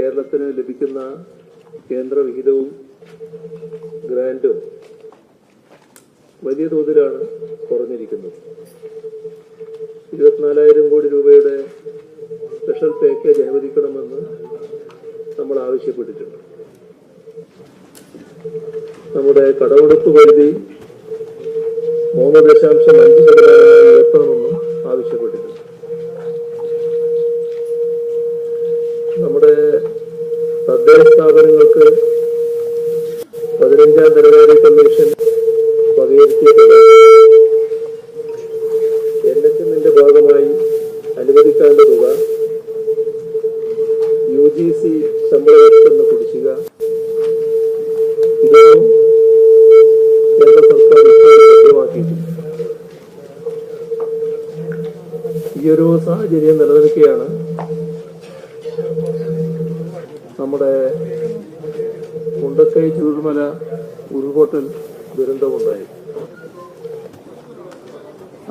കേരളത്തിന് ലഭിക്കുന്ന കേന്ദ്ര വിഹിതവും ഗ്രാൻഡും വലിയ തോതിലാണ് കുറഞ്ഞിരിക്കുന്നത്. ഇരുപത്തിനാലായിരം കോടി രൂപയുടെ സ്പെഷ്യൽ പാക്കേജ് അനുവദിക്കണമെന്ന് നമ്മൾ ആവശ്യപ്പെട്ടിട്ടുണ്ട്. നമ്മുടെ കടമെടുപ്പ് പരിധി മൂന്ന് ദശാംശം അഞ്ച് ശതമാനമായി ഉയർത്തണമെന്നും ആവശ്യപ്പെട്ടിട്ടുണ്ട്. നമ്മുടെ തദ്ദേശ സ്ഥാപനങ്ങൾക്ക് പതിനഞ്ചാം ധനകാര്യ കമ്മീഷൻ വകയിരുത്തിയ തുക എൻ എച്ച് എമ്മിന്റെ ഭാഗമായി അനുവദിക്കേണ്ട തുക യു ജി സി ശമ്പളമെന്ന കുടിശ്ശിക ഇതൊന്നും കേന്ദ്ര ഈ ഒരു സാഹചര്യം നിലനിൽക്കുകയാണ് നമ്മുടെ മുണ്ടക്കൈ ചുരുമല ഉരുൾപൊട്ടൽ ദുരന്തമുണ്ടായി.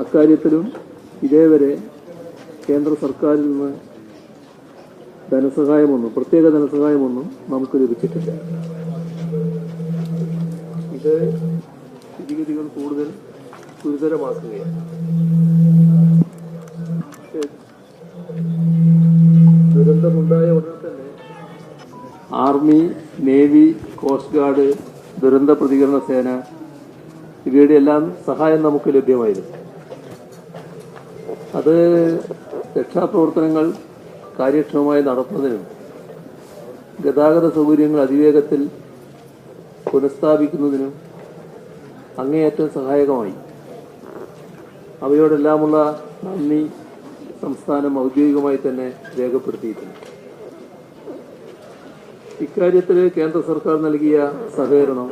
അക്കാര്യത്തിലും ഇതേവരെ കേന്ദ്ര സർക്കാരിൽ നിന്ന് ധനസഹായമൊന്നും പ്രത്യേക ധനസഹായമൊന്നും നമുക്ക് ലഭിച്ചിട്ടില്ല. ഇത് സ്ഥിതിഗതികൾ കൂടുതൽ ഗുരുതരമാക്കുകയാണ്. ദുരന്തമുണ്ടായ ഉടൻ ആർമി നേവി കോസ്റ്റ് ഗാർഡ് ദുരന്ത പ്രതികരണ സേന ഇവയുടെ എല്ലാം സഹായം നമുക്ക് ലഭ്യമായിരുന്നു. അത് രക്ഷാപ്രവർത്തനങ്ങൾ കാര്യക്ഷമമായി നടത്തുന്നതിനും ഗതാഗത സൗകര്യങ്ങൾ അതിവേഗത്തിൽ പുനഃസ്ഥാപിക്കുന്നതിനും അങ്ങേയറ്റം സഹായകമായി. അവയോടെല്ലാമുള്ള നന്ദി സംസ്ഥാനം ഔദ്യോഗികമായി തന്നെ രേഖപ്പെടുത്തിയിട്ടുണ്ട്. ഇക്കാര്യത്തിൽ കേന്ദ്ര സർക്കാർ നൽകിയ സഹകരണം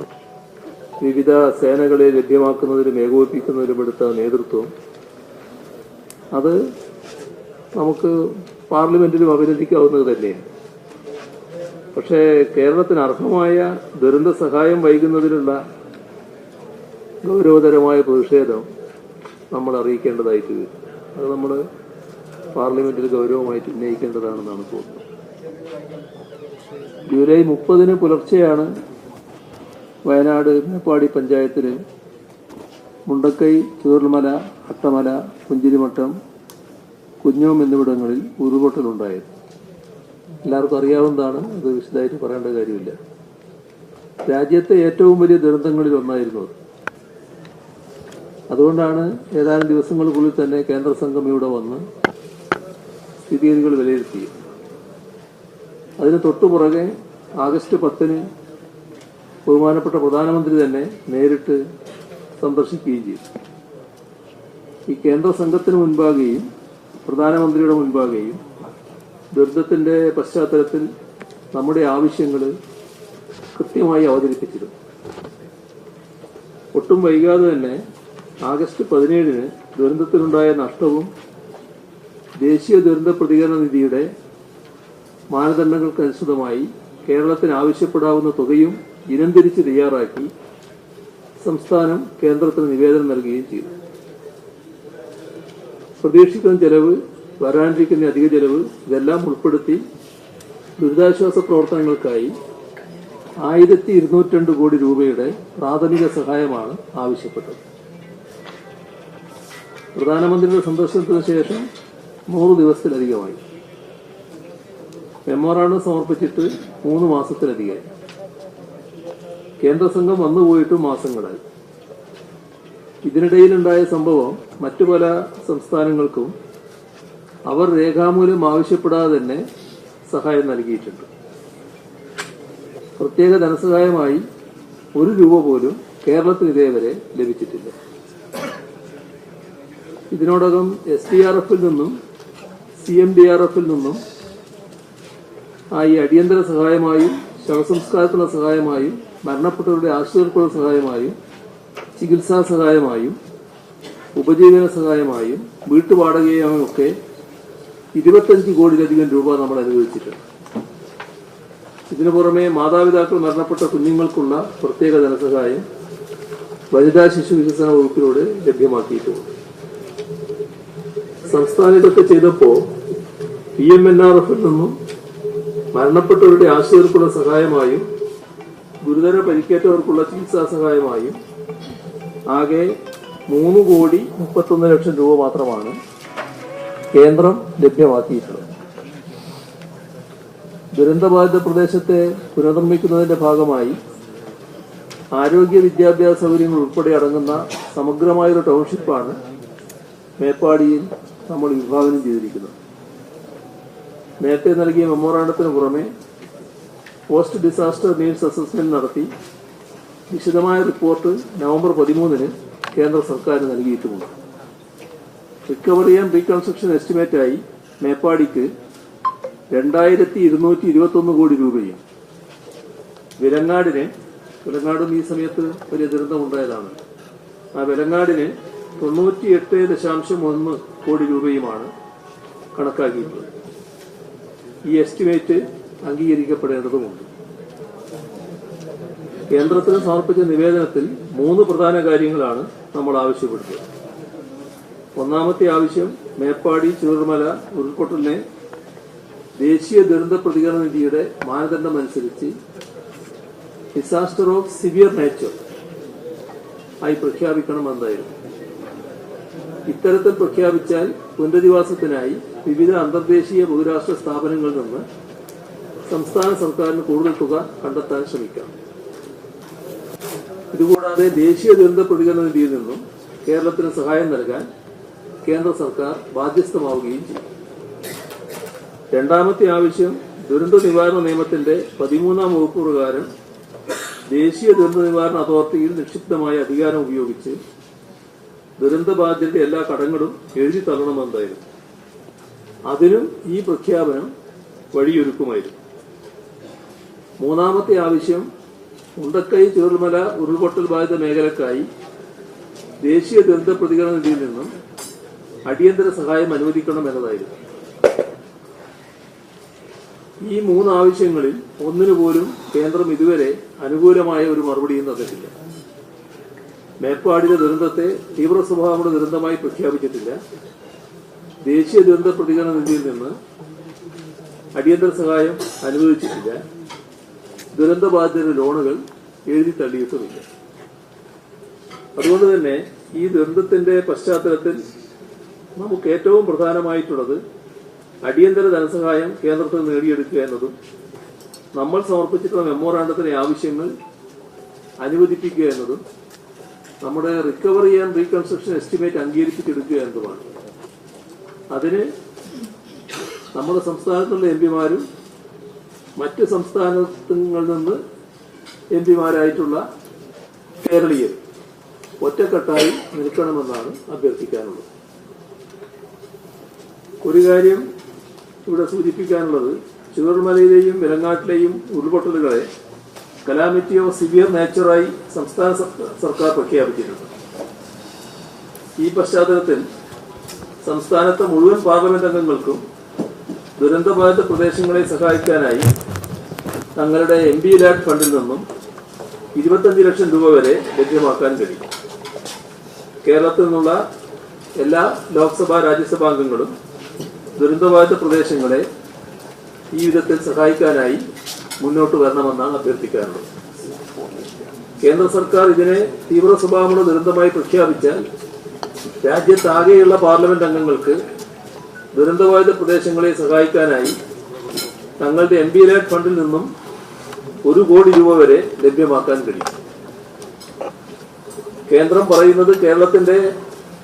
വിവിധ സേനകളെ ലഭ്യമാക്കുന്നതിലും ഏകോപിപ്പിക്കുന്നതിലും എടുത്ത നേതൃത്വം. അത് നമുക്ക് പാർലമെന്റിലും അഭിനന്ദിക്കാവുന്നത് തന്നെയാണ് പക്ഷേ കേരളത്തിന് അർഹമായ ദുരന്ത സഹായം വൈകുന്നതിനുള്ള ഗൗരവതരമായ പ്രതിഷേധം നമ്മൾ അറിയിക്കേണ്ടതായിട്ട് വരും. അത് നമ്മൾ പാർലമെന്റിൽ ഗൗരവമായിട്ട് ഉന്നയിക്കേണ്ടതാണെന്നാണ് തോന്നുന്നത്. ജൂലൈ മുപ്പതിന് പുലർച്ചെയാണ് വയനാട് മേപ്പാടി പഞ്ചായത്തിൽ മുണ്ടക്കൈ ചൂർമല അട്ടമല പുഞ്ചിരിമട്ടം കുഞ്ഞോം എന്നിവിടങ്ങളിൽ ഉരുൾപൊട്ടലുണ്ടായത് എല്ലാവർക്കും അറിയാവുന്നതാണ് അത് വിശദമായിട്ട് പറയേണ്ട കാര്യമില്ല. രാജ്യത്തെ ഏറ്റവും വലിയ ദുരന്തങ്ങളിൽ ഒന്നായിരുന്നു അത്. അതുകൊണ്ടാണ് ഏതാനും ദിവസങ്ങൾക്കുള്ളിൽ തന്നെ കേന്ദ്ര സംഘം ഇവിടെ വന്ന് സ്ഥിതിഗതികൾ വിലയിരുത്തിയത്. അതിന് തൊട്ടുപുറകെ ആഗസ്റ്റ് പത്തിന് ബഹുമാനപ്പെട്ട പ്രധാനമന്ത്രി തന്നെ നേരിട്ട് സന്ദർശിക്കുകയും ചെയ്തു. ഈ കേന്ദ്ര സംഘത്തിന് മുൻപാകെയും പ്രധാനമന്ത്രിയുടെ മുൻപാകെയും ദുരിതത്തിന്റെ പശ്ചാത്തലത്തിൽ നമ്മുടെ ആവശ്യങ്ങൾ കൃത്യമായി അവതരിപ്പിച്ചിരുന്നു. ഒട്ടും വൈകാതെ തന്നെ ആഗസ്റ്റ് പതിനേഴിന് ദുരന്തത്തിനുണ്ടായ നഷ്ടവും ദേശീയ ദുരന്ത പ്രതികരണ നിധിയുടെ മാനദണ്ഡങ്ങൾക്കനുസൃതമായി കേരളത്തിന് ആവശ്യപ്പെടാവുന്ന തുകയും ഇനം തിരിച്ച് തയ്യാറാക്കി സംസ്ഥാനം കേന്ദ്രത്തിന് നിവേദനം നൽകുകയും ചെയ്തു. പ്രതീക്ഷിക്കുന്ന ചെലവ് വരാനിരിക്കുന്ന അധിക ചെലവ് ഇതെല്ലാം ഉൾപ്പെടുത്തി ദുരിതാശ്വാസ പ്രവർത്തനങ്ങൾക്കായി ആയിരത്തി ഇരുന്നൂറ്റി കോടി രൂപയുടെ പ്രാഥമിക സഹായമാണ് ആവശ്യപ്പെട്ടത്. പ്രധാനമന്ത്രിയുടെ സന്ദർശനത്തിന് ശേഷം നൂറ് ദിവസത്തിലധികമായി. മെമ്മോറാണ്ടം സമർപ്പിച്ചിട്ട് മൂന്ന് മാസത്തിലധികമായി കേന്ദ്ര സംഘം വന്നുപോയിട്ട് മാസങ്ങളായി. ഇതിനിടയിലുണ്ടായ സംഭവം മറ്റു പല സംസ്ഥാനങ്ങൾക്കും അവർ രേഖാമൂലം ആവശ്യപ്പെടാതെ തന്നെ സഹായം നൽകിയിട്ടുണ്ട്. പ്രത്യേക ധനസഹായമായി ഒരു രൂപ പോലും കേരളത്തിന് ഇതേവരെ ലഭിച്ചിട്ടില്ല. ഇതിനോടകം എസ് ഡി ആർ എഫിൽ നിന്നും സി എം ഡി ആർ എഫിൽ നിന്നും ഈ അടിയന്തര സഹായമായും ശവസംസ്കാരത്തിനുള്ള സഹായമായും മരണപ്പെട്ടവരുടെ ആശ്രിതർക്കുള്ള സഹായമായും ചികിത്സാ സഹായമായും ഉപജീവന സഹായമായും വീട്ടുവാടകയായും ഒക്കെ ഇരുപത്തഞ്ച് കോടിയിലധികം രൂപ നമ്മൾ അനുവദിച്ചിട്ടുണ്ട് ഇതിനു പുറമെ മാതാപിതാക്കൾ മരണപ്പെട്ട കുഞ്ഞുങ്ങൾക്കുള്ള പ്രത്യേക ധനസഹായം വനിതാ ശിശു വികസന വകുപ്പിലൂടെ ലഭ്യമാക്കിയിട്ടുണ്ട്. സംസ്ഥാനം ഇതൊക്കെ ചെയ്തപ്പോൾ പി എം എൻ ആർ എഫിൽ നിന്നും മരണപ്പെട്ടവരുടെ ആശ്രിതർക്കുള്ള സഹായമായും ഗുരുതര പരിക്കേറ്റവർക്കുള്ള ചികിത്സാ സഹായമായും ആകെ മൂന്ന് കോടി മുപ്പത്തൊന്ന് ലക്ഷം രൂപ മാത്രമാണ് കേന്ദ്രം ലഭ്യമാക്കിയിട്ടുള്ളത്. ദുരന്തബാധിത പ്രദേശത്തെ പുനർനിർമ്മിക്കുന്നതിന്റെ ഭാഗമായി ആരോഗ്യ വിദ്യാഭ്യാസ സൗകര്യങ്ങൾ ഉൾപ്പെടെ അടങ്ങുന്ന സമഗ്രമായൊരു ടൗൺഷിപ്പാണ് മേപ്പാടിയിൽ നമ്മൾ വിഭാവനം ചെയ്തിരിക്കുന്നത്. നേരത്തെ നൽകിയ മെമ്മോറാണ്ടത്തിന് പുറമെ പോസ്റ്റ് ഡിസാസ്റ്റർ നീഡ്സ് അസസ്മെന്റ് നടത്തി. വിശദമായ റിപ്പോർട്ട് നവംബർ പതിമൂന്നിന് കേന്ദ്ര സർക്കാർ നൽകിയിട്ടുമുണ്ട്. റിക്കവറി ആൻഡ് റീകൺസ്ട്രക്ഷൻ എസ്റ്റിമേറ്റായി മേപ്പാടിക്ക് രണ്ടായിരത്തി ഇരുന്നൂറ്റി ഇരുപത്തൊന്ന് കോടി രൂപയും. വിലങ്ങാടിന് വിലങ്ങാടും ഈ സമയത്ത് വലിയ ദുരന്തമുണ്ടായതാണ് ആ വിലങ്ങാടിന് തൊണ്ണൂറ്റിയെട്ട് ദശാംശം ഒന്ന് കോടി രൂപയുമാണ് കണക്കാക്കിയിട്ടുള്ളത്. ഈ എസ്റ്റിമേറ്റ് അംഗീകരിക്കപ്പെടേണ്ടതുമുണ്ട്. കേന്ദ്രത്തിന് സമർപ്പിച്ച നിവേദനത്തിൽ മൂന്ന് പ്രധാന കാര്യങ്ങളാണ് നമ്മൾ ആവശ്യപ്പെടുന്നത് ഒന്നാമത്തെ ആവശ്യം മേപ്പാടി ചുരുമല ഉരുൾപൊട്ടലിനെ ദേശീയ ദുരന്ത പ്രതികരണ നിധിയുടെ മാനദണ്ഡം അനുസരിച്ച് ഡിസാസ്റ്റർ ഓഫ് സിവിയർ നേച്ചർ ആയി പ്രഖ്യാപിക്കണമെന്നായിരുന്നു. ഇത്തരത്തിൽ പ്രഖ്യാപിച്ചാൽ പുനരധിവാസത്തിനായി വിവിധ അന്തർദേശീയ ബഹുരാഷ്ട്ര സ്ഥാപനങ്ങളിൽ നിന്ന് സംസ്ഥാന സർക്കാരിന് കൂടുതൽ തുക കണ്ടെത്താൻ ശ്രമിക്കാം. ഇതുകൂടാതെ ദേശീയ ദുരന്ത പ്രതികരണ നിധിയിൽ നിന്നും കേരളത്തിന് സഹായം നൽകാൻ കേന്ദ്ര സർക്കാർ ബാധ്യസ്ഥമാവുകയും ചെയ്യും. രണ്ടാമത്തെ ആവശ്യം ദുരന്ത നിവാരണ നിയമത്തിന്റെ പതിമൂന്നാം വകുപ്പ് പ്രകാരം ദേശീയ ദുരന്ത നിവാരണ അതോറിറ്റിയിൽ നിക്ഷിപ്തമായ അധികാരം ഉപയോഗിച്ച് ദുരന്തബാധിതരുടെ എല്ലാ കടങ്ങളും എഴുതി തള്ളണമെന്നായിരുന്നു അതിനും ഈ പ്രഖ്യാപനം വഴിയൊരുക്കുമായിരുന്നു. മൂന്നാമത്തെ ആവശ്യം മുണ്ടക്കൈ ചുരുൾമല ഉരുൾപൊട്ടൽ ബാധിത മേഖലക്കായി ദേശീയ ദുരന്ത പ്രതികരണ നിധിയിൽ നിന്നും അടിയന്തര സഹായം അനുവദിക്കണം എന്നതായിരുന്നു. ഈ മൂന്ന് ആവശ്യങ്ങളിൽ ഒന്നിനു പോലും കേന്ദ്രം ഇതുവരെ അനുകൂലമായ ഒരു മറുപടിയും തന്നിട്ടില്ല. മേപ്പാടിലെ ദുരന്തത്തെ തീവ്ര സ്വഭാവമുള്ള ദുരന്തമായി പ്രഖ്യാപിച്ചിട്ടില്ല. ദേശീയ ദുരന്ത പ്രതികരണ നിധിയിൽ നിന്ന് അടിയന്തര സഹായം അനുവദിച്ചിട്ടില്ല. ദുരന്തബാധിതരുടെ ലോണുകൾ എഴുതി തള്ളിയിട്ടുമില്ല. അതുകൊണ്ട് തന്നെ ഈ ദുരന്തത്തിന്റെ പശ്ചാത്തലത്തിൽ നമുക്ക് ഏറ്റവും പ്രധാനമായിട്ടുള്ളത് അടിയന്തര ധനസഹായം കേന്ദ്രത്തിൽ നേടിയെടുക്കുക എന്നതും നമ്മൾ സമർപ്പിച്ചിട്ടുള്ള മെമ്മോറാണ്ടത്തിലെ ആവശ്യങ്ങൾ അനുവദിപ്പിക്കുക എന്നതും നമ്മുടെ റിക്കവറി ആൻഡ് റീകൺസ്ട്രക്ഷൻ എസ്റ്റിമേറ്റ് അംഗീകരിപ്പിച്ചെടുക്കുക എന്നതുമാണ്. അതിന് നമ്മുടെ സംസ്ഥാനത്തുള്ള എം പിമാരും മറ്റ് സംസ്ഥാനങ്ങളിൽ നിന്ന് എം പിമാരായിട്ടുള്ള കേരളീയർ ഒറ്റക്കെട്ടായി നിൽക്കണമെന്നാണ് അഭ്യർത്ഥിക്കാനുള്ളത്. ഒരു കാര്യം ഇവിടെ സൂചിപ്പിക്കാനുള്ളത് ചുവർമലയിലെയും വിലങ്ങാട്ടിലെയും ഉരുൾപൊട്ടലുകളെ കലാമിറ്റി ഓഫ് സിവിയർ നേച്ചറായി സംസ്ഥാന സർക്കാർ- പ്രഖ്യാപിച്ചിട്ടുണ്ട്. ഈ പശ്ചാത്തലത്തിൽ സംസ്ഥാനത്തെ മുഴുവൻ പാർലമെന്റ് അംഗങ്ങൾക്കും ദുരന്തബാധിത പ്രദേശങ്ങളെ സഹായിക്കാനായി തങ്ങളുടെ എം പി ലാഡ് ഫണ്ടിൽ നിന്നും ഇരുപത്തഞ്ച് ലക്ഷം രൂപ വരെ ലഭ്യമാക്കാൻ കഴിയും. കേരളത്തിൽ നിന്നുള്ള എല്ലാ ലോക്സഭാ രാജ്യസഭാ അംഗങ്ങളും ദുരന്തബാധിത പ്രദേശങ്ങളെ ഈ വിധത്തിൽ സഹായിക്കാനായി മുന്നോട്ട് വരണമെന്നാണ് അഭ്യർത്ഥിക്കാറുള്ളത് കേന്ദ്ര സർക്കാർ ഇതിനെ തീവ്ര സ്വഭാവമുള്ള ദുരന്തമായി പ്രഖ്യാപിച്ചാൽ രാജ്യത്താകെയുള്ള പാർലമെന്റ് അംഗങ്ങൾക്ക് ദുരന്തബാധിത പ്രദേശങ്ങളെ സഹായിക്കാനായി തങ്ങളുടെ എം പി ലാഡ് ഫണ്ടിൽ നിന്നും ഒരു കോടി രൂപ വരെ ലഭ്യമാക്കാൻ കഴിയും. കേന്ദ്രം പറയുന്നത് കേരളത്തിന്റെ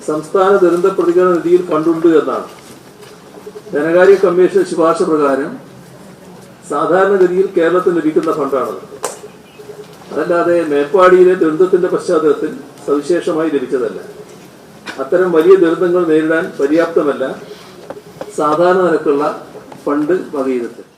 സംസ്ഥാന ദുരന്ത പ്രതികരണ നിധിയിൽ കണ്ടുണ്ട് എന്നാണ്. ധനകാര്യ കമ്മീഷൻ ശുപാർശ പ്രകാരം സാധാരണഗതിയിൽ കേരളത്തിന് ലഭിക്കുന്ന ഫണ്ടാണത്. അതല്ലാതെ മേപ്പാടിയിലെ ദുരന്തത്തിന്റെ പശ്ചാത്തലത്തിൽ സവിശേഷമായി ലഭിച്ചതല്ല. അത്തരം വലിയ ദുരന്തങ്ങൾ നേരിടാൻ പര്യാപ്തമല്ല. സാധാരണ നിരക്കുള്ള ഫണ്ട് വകയിരുത്തൽ.